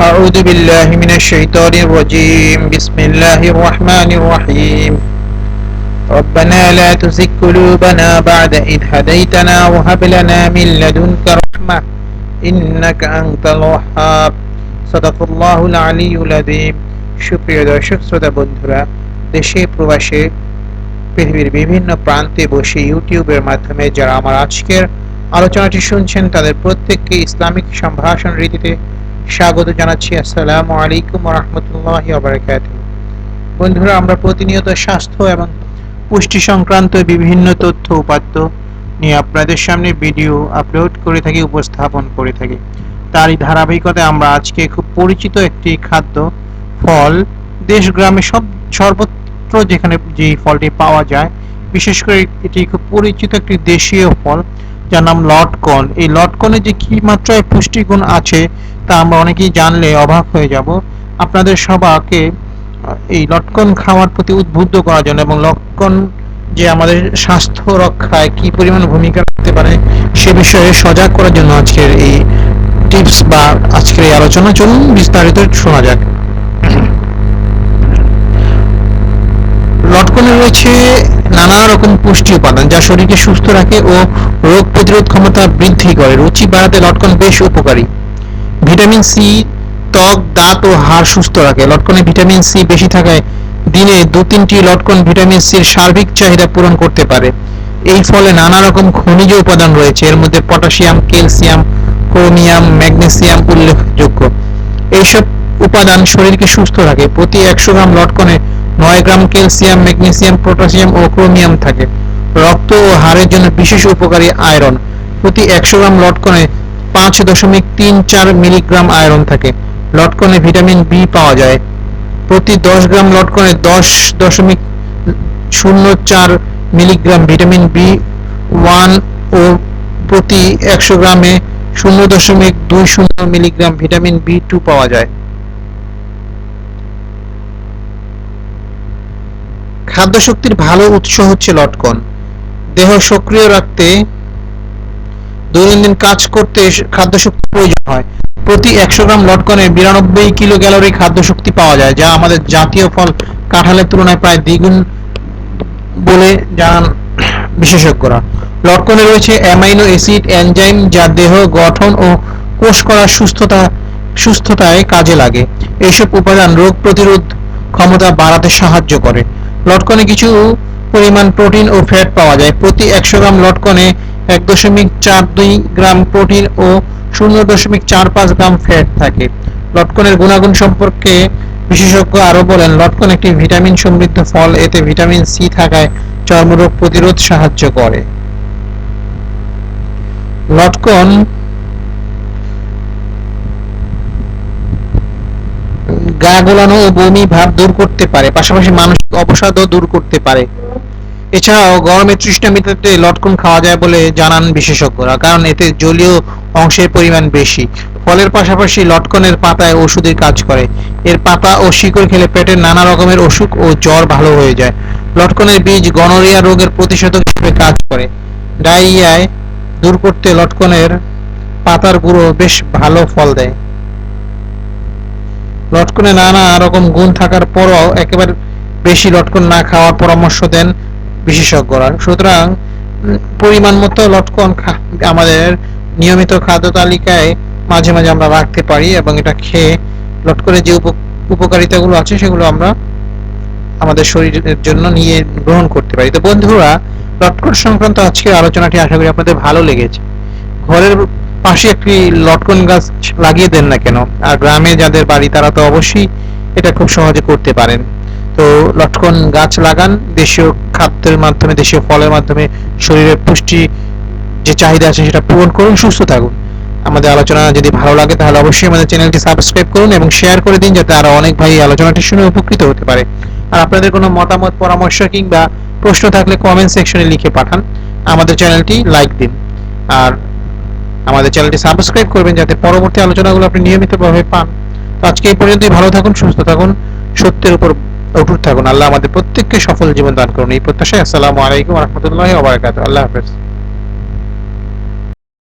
أعوذ بالله من الشيطان الرجيم بسم الله الرحمن الرحيم ربنا لا تزغ قلوبنا بعد إذ هديتنا وهب لنا من لدنك رحمة إنك أنت الوهاب صدق الله العلي العظيم সুপ্রিয় দর্শক শ্রোতা বন্ধুরা দেশে প্রবাসে পৃথিবীর বিভিন্ন প্রান্তে বসে ইউটিউবের মাধ্যমে যারা আমার আজকের আলোচনাটি শুনছেন তাদের প্রত্যেককে ইসলামিক সম্ভাষণ রীতিতে স্বাগত জানাচ্ছি। আসসালামু আলাইকুম রহমতুল্লাহ আবরাকাত বন্ধুরা, আমরা প্রতিনিয়ত স্বাস্থ্য এবং পুষ্টি সংক্রান্ত বিভিন্ন তথ্য, উপাত্ত নিয়ে আপনাদের সামনে ভিডিও আপলোড করে থাকি, উপস্থাপন করে থাকি। তারই ধারাবাহিকতায় আমরা আজকে খুব পরিচিত একটি খাদ্য, ফল। দেশ গ্রামে সব, সর্বত্র যেখানে যে ফলটি পাওয়া যায়, বিশেষ করে এটি খুব পরিচিত একটি দেশীয় ফল। যার নাম লটকন এই লটকনে যে কি মাত্রায় পুষ্টিগুণ আছে, তা আমরা অনেকেই জানলে অবাক হয়ে যাব। আপনাদের সবাকে এই লটকন খাওয়ার প্রতি উদ্বুদ্ধ করার জন্য এবং লটকন যে আমাদের স্বাস্থ্য রক্ষায় কি পরিমাণ ভূমিকা রাখতে পারে, সে বিষয়ে সজাগ করার জন্য আজকের এই টিপস বা আজকের এই আলোচনা। চলুন বিস্তারিত শোনা যাক। লটকনে রয়েছে নানা রকম পুষ্টি উপাদান যা শরীরকে সুস্থ রাখে ও রোগ প্রতিরোধ ক্ষমতা বৃদ্ধি করে। রুচি বাড়াতে লটকন বেশ উপকারী। ভিটামিন সি, ত্বক, দাঁত ও হাড় সুস্থ রাখে। লটকনে ভিটামিন সি বেশি থাকায় দিনে দু তিনটি লটকন ভিটামিন সির সার্বিক চাহিদা পূরণ করতে পারে। এই ফলে নানা রকম খনিজ উপাদান রয়েছে। এর মধ্যে পটাশিয়াম, ক্যালসিয়াম, ক্রোমিয়াম, ম্যাগনেসিয়াম উল্লেখযোগ্য। এইসব উপাদান শরীরকে সুস্থ রাখে। প্রতি একশো গ্রাম লটকনে নয় গ্রাম ক্যালসিয়াম, ম্যাগনেসিয়াম, পটাশিয়াম ও ক্রোমিয়াম থাকে। রক্ত ও হাড়ের জন্য বিশেষ উপকারী আয়রন। প্রতি একশো গ্রাম লটকনে পাঁচ দশমিক তিন চার মিলিগ্রাম আয়রন থাকে। লটকনে ভিটামিন বি পাওয়া যায়। প্রতি দশ গ্রাম লটকনে দশ দশমিক শূন্য চার মিলিগ্রাম ভিটামিন বি ওয়ান ও প্রতি একশো গ্রামে শূন্য দশমিক দুই শূন্য মিলিগ্রাম ভিটামিন বি টু পাওয়া যায়। খাদ্য শক্তির ভালো উৎস হচ্ছে লটকন। দেহ সক্রিয় রাখতে দৈনন্দিন কাজ করতে খাদ্য শক্তি প্রয়োজন হয়। প্রতি একশো গ্রাম লটকনে বিরানব্বই কিলো ক্যালোরি খাদ্য শক্তি পাওয়া যায়, যা আমাদের জাতীয় ফল কাঁঠালের তুলনায় প্রায় দ্বিগুণ বলে জানান বিশেষজ্ঞরা। লটকনে রয়েছে অ্যামাইনো অ্যাসিড এনজাইম যা দেহ গঠন ও কোষ করার সুস্থতা, সুস্থতায় কাজে লাগে। এইসব উপাদান রোগ প্রতিরোধ ক্ষমতা বাড়াতে সাহায্য করে। লটকনে কিছু পরিমাণ প্রোটিন ও ফ্যাট পাওয়া যায়। প্রতি একশো গ্রাম লটকনে এক দশমিক চার দুই গ্রাম প্রোটিন ও শূন্য দশমিক চার পাঁচ গ্রাম ফ্যাট থাকে। লটকনের গুণাগুণ সম্পর্কে বিশেষজ্ঞ আরও বলেন, লটকন একটি ভিটামিন সমৃদ্ধ ফল, এতে ভিটামিন সি থাকায় চর্মরোগ প্রতিরোধ সাহায্য করে। লটকন গা গোলানো ও বমি ভাব দূর করতে পারে, পাশাপাশি মানসিক অবসাদও দূর করতে পারে। এছাড়াও গরমে তৃষ্ণা মেটাতে লটকন খাওয়া যায় বলে জানান বিশেষজ্ঞরা, কারণ এতে জলীয় অংশের পরিমাণ বেশি। ফলের পাশাপাশি লটকনের পাতায় ওষুধের কাজ করে। এর পাতা ও শিকড় খেলে পেটের নানা রকমের অসুখ ও জ্বর ভালো হয়ে যায়। লটকনের বীজ গনোরিয়া রোগের প্রতিষেধক হিসেবে কাজ করে। ডায়রিয়ায় দূর করতে লটকনের পাতার গুঁড়ো বেশ ভালো ফল দেয়। লটকনে নানা রকম গুণ থাকার পরও একেবারে বেশি লটকন না খাওয়ার পরামর্শ দেন বিশেষজ্ঞরা। সুতরাং, পরিমাণ মতো লটকন আমাদের নিয়মিত খাদ্য তালিকায় মাঝে মাঝে আমরা রাখতে পারি এবং এটা খেয়ে লটকনের যে উপকারিতাগুলো আছে সেগুলো আমরা আমাদের শরীরের জন্য নিয়ে গ্রহণ করতে পারি। তো বন্ধুরা, লটকন সংক্রান্ত আজকের আলোচনাটি আশা করি আপনাদের ভালো লেগেছে। ঘরের পাশে একটি লটকন গাছ লাগিয়ে দেন না কেন? আর গ্রামে যাদের বাড়ি, তারা তো অবশ্যই এটা খুব সহজে করতে পারেন। তো লটকন গাছ লাগান, দেশীয় খাদ্যের মাধ্যমে, দেশীয় ফলের মাধ্যমে শরীরের পুষ্টি যে চাহিদা আছে সেটা পূরণ করুন, সুস্থ থাকুন। আমাদের আলোচনা যদি ভালো লাগে তাহলে অবশ্যই আমাদের চ্যানেলটি সাবস্ক্রাইব করুন এবং শেয়ার করে দিন যাতে আরও অনেক ভাই আলোচনাটি শুনে উপকৃত হতে পারে। আর আপনাদের কোনো মতামত, পরামর্শ কিংবা প্রশ্ন থাকলে কমেন্ট সেকশনে লিখে পাঠান। আমাদের চ্যানেলটি লাইক দিন। আর আমাদের চ্যানেলটি সাবস্ক্রাইব করবেন যাতে পরবর্তী আলোচনাগুলো আপনি নিয়মিতভাবে পান। আজকে এই পর্যন্তই, ভালো থাকুন, সুস্থ থাকুন। সত্যের উপর অটুট থাকুন। আল্লাহ আমাদের প্রত্যেককে সফল জীবন দান করুন। এই প্রত্যাশায় আসসালামু আলাইকুম রহমতুল্লাহ আল্লাহ হাফেজ।